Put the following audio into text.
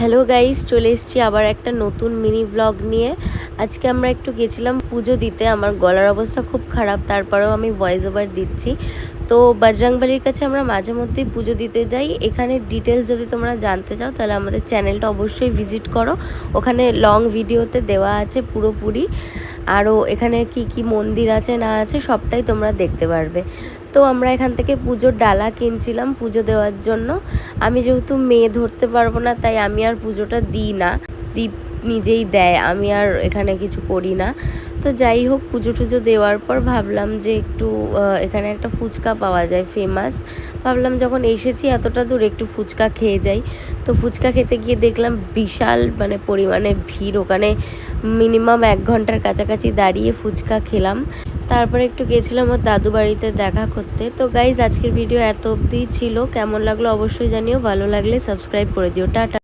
Hello guys, চলে এসেছি আবার একটা নতুন মিনি ব্লগ নিয়ে। আজকে আমরা একটু গেছিলাম পুজো দিতে, আমার গলার অবস্থা খুব খারাপ, তারপরেও আমি ভয়েস ওভার দিচ্ছি। তো বাজরাংবালির কাছে আমরা মাঝে মধ্যেই পুজো দিতে যাই। এখানে ডিটেলস যদি তোমরা জানতে চাও, তাহলে আমাদের চ্যানেলটা অবশ্যই ভিজিট করো। ওখানে লং ভিডিওতে দেওয়া আছে পুরোপুরি। আরও এখানে কি কি মন্দির আছে না আছে সবটাই তোমরা দেখতে পারবে। তো আমরা এখান থেকে পুজোর ডালা কিনছিলাম পুজো দেওয়ার জন্য। আমি যেহেতু মেয়ে ধরতে পারব না, তাই আমি আর পুজোটা দিই না। দীপ নিজেই দেয়, আমি আর এখানে কিছু করি না। তো যাই হোক, পুজো টুজো দেওয়ার পর ভাবলাম যে একটু এখানে একটা ফুচকা পাওয়া যায় ফেমাস ভাবলাম যখন এসেছি এতটা দূর একটু ফুচকা খেয়ে যাই। তো ফুচকা খেতে গিয়ে দেখলাম বিশাল মানে পরিমাণে ভিড়, ওখানে মিনিমাম এক ঘণ্টার কাছাকাছি দাঁড়িয়ে ফুচকা খেলাম। তারপরে একটু গেছিলাম ওর দাদু বাড়িতে দেখা করতে। তো গাইজ আজকের ভিডিও এত অবধিই ছিল। কেমন লাগল অবশ্যই জানিও, ভালো লাগলে সাবস্ক্রাইব করে দিও। টাটা।